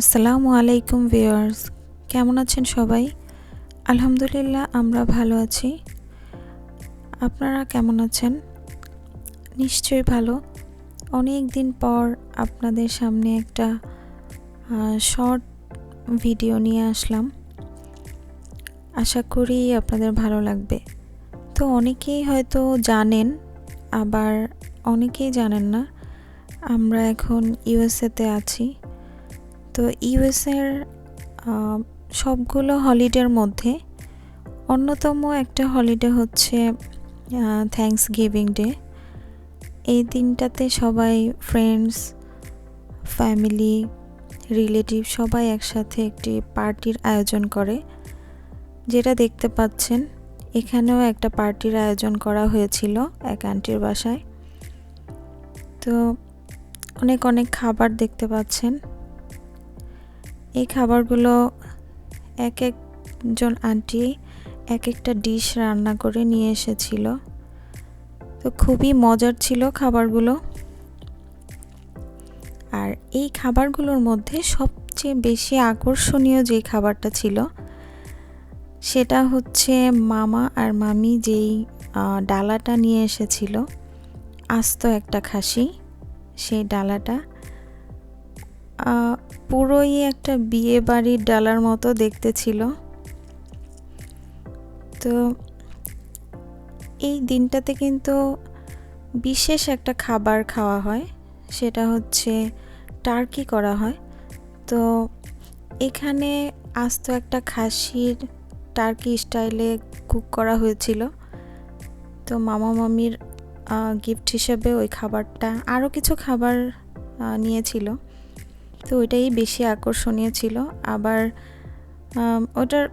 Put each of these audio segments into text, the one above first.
আসসালামু আলাইকুম ভিউয়ার্স, কেমন আছেন সবাই? আলহামদুলিল্লাহ, আমরা ভালো আছি। আপনারা কেমন আছেন? নিশ্চয়ই ভালো। অনেক দিন পর আপনাদের সামনে একটা শর্ট ভিডিও নিয়ে আসলাম। আশা করি আপনাদের ভালো লাগবে। তো অনেকেই হয়তো জানেন, আবার অনেকেই জানেন না, আমরা এখন ইউএসএতে আছি। তো ইউএসের সবগুলো হলিডের মধ্যে অন্যতম একটা হলিডে হচ্ছে থ্যাংকস গিভিং ডে এই দিনটাতে সবাই ফ্রেন্ডস ফ্যামিলি রিলেটিভ সবাই একসাথে একটি পার্টির আয়োজন করে, যেটা দেখতে পাচ্ছেন, এখানেও একটা পার্টির আয়োজন করা হয়েছিল এক আন্টির বাসায়। তো অনেক অনেক খাবার দেখতে পাচ্ছেন। এই খাবারগুলো এক একজন আন্টি এক একটা ডিশ রান্না করে নিয়ে এসেছিল। তো খুবই মজার ছিল খাবারগুলো। আর এই খাবারগুলোর মধ্যে সবচেয়ে বেশি আকর্ষণীয় যে খাবারটা ছিল, সেটা হচ্ছে মামা আর মামি যেই ডালাটা নিয়ে এসেছিল, আস্ত একটা খাসি, সেই ডালাটা। পুরোই একটা বিয়ে বাড়ির ডালার মতো দেখতে ছিল। তো এই দিনটাতে কিন্তু বিশেষ একটা খাবার খাওয়া হয়, সেটা হচ্ছে টার্কি করা হয়। তো এখানে আস্ত একটা খাসির টার্কি স্টাইলে কুক করা হয়েছিল। তো মামা মামির গিফট হিসেবে ওই খাবারটা আরও কিছু খাবার নিয়েছিল। তো ওইটাই বেশি আকর্ষণীয় ছিল। আবার ওটার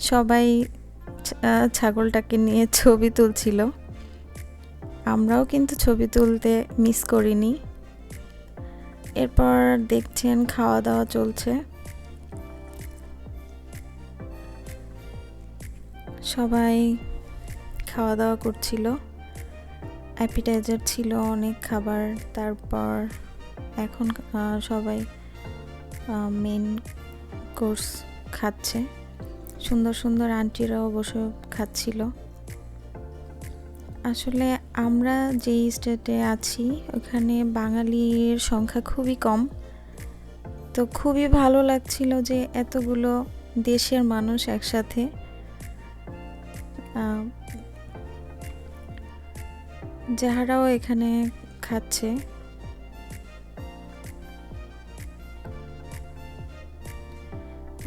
সবাই ছাগলটাকে নিয়ে ছবি তুলছিল। আমরাও কিন্তু ছবি তুলতে মিস করিনি। এরপর দেখছেন খাওয়া দাওয়া চলছে। সবাই খাওয়া দাওয়া করছিল। অ্যাপিটাইজার ছিল অনেক খাবার। তারপর এখন সবাই মেন কোর্স খাচ্ছে। সুন্দর সুন্দর আন্টিরাও অবশ্য খাচ্ছিল। আসলে আমরা যেই স্টেটে আছি, ওখানে বাঙালির সংখ্যা খুবই কম। তো খুবই ভালো লাগছিল যে এতগুলো দেশের মানুষ একসাথে যাহারাও এখানে খাচ্ছে।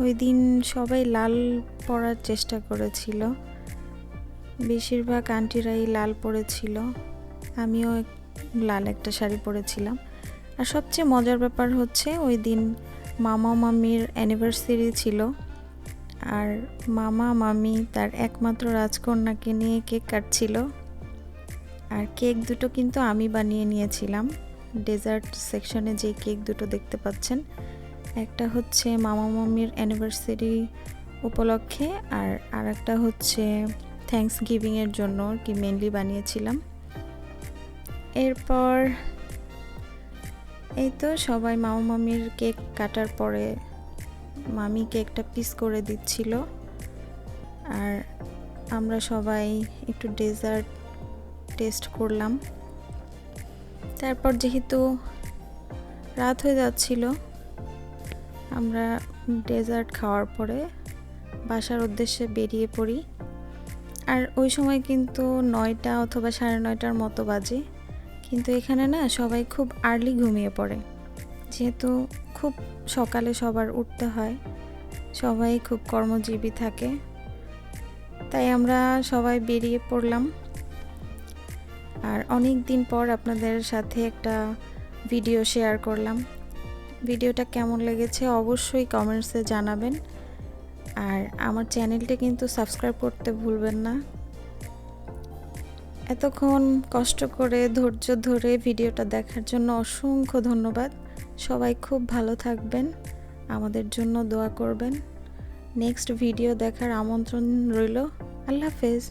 ওই দিন সবাই লাল পরার চেষ্টা করেছিল। বেশিরভাগ আন্টিরাই লাল পরেছিল, আমিও লাল একটা শাড়ি পরেছিলাম। আর সবচেয়ে মজার ব্যাপার হচ্ছে ওই দিন মামা মামির অ্যানিভার্সারি ছিল, আর মামা, মামি তার একমাত্র রাজকন্যাকে নিয়ে কেক কাটছিল। আর কেক দুটো কিন্তু আমি বানিয়ে নিয়েছিলাম। ডেজার্ট সেকশনে যে কেক দুটো দেখতে পাচ্ছেন একটা হচ্ছে মামা মামির অ্যানিভার্সারি উপলক্ষে আর আর একটা হচ্ছে থ্যাংকস গিভিংয়ের জন্য কি মেনলি বানিয়েছিলাম। এরপর এই তো সবাই মামা মামির কেক কাটার পরে মামি কেকটা পিস করে দিচ্ছিল। আর আমরা সবাই একটু ডেজার্ট টেস্ট করলাম। তারপর যেহেতু রাত হয়ে যাচ্ছিল আমরা ডেজার্ট খাওয়ার পরে বাসার উদ্দেশ্যে বেরিয়ে পড়ি। আর ওই সময় কিন্তু নয়টা অথবা সাড়ে নয়টার মতো বাজে। কিন্তু এখানে না সবাই খুব আর্লি ঘুমিয়ে পড়ে। যেহেতু খুব সকালে সবার উঠতে হয়, সবাই খুব কর্মজীবী থাকে। তাই আমরা সবাই বেরিয়ে পড়লাম। আর অনেক দিন পর আপনাদের সাথে একটা ভিডিও শেয়ার করলাম। ভিডিওটা কেমন লেগেছে অবশ্যই কমেন্টসে জানাবেন। আর আমার চ্যানেলটা কিন্তু সাবস্ক্রাইব করতে ভুলবেন না। এতক্ষণ কষ্ট করে, ধৈর্য ধরে ভিডিওটা দেখার জন্য অসংখ্য ধন্যবাদ। সবাই খুব ভালো থাকবেন, আমাদের জন্য দোয়া করবেন। নেক্সট ভিডিও দেখার আমন্ত্রণ রইল। আল্লাহ হাফেজ।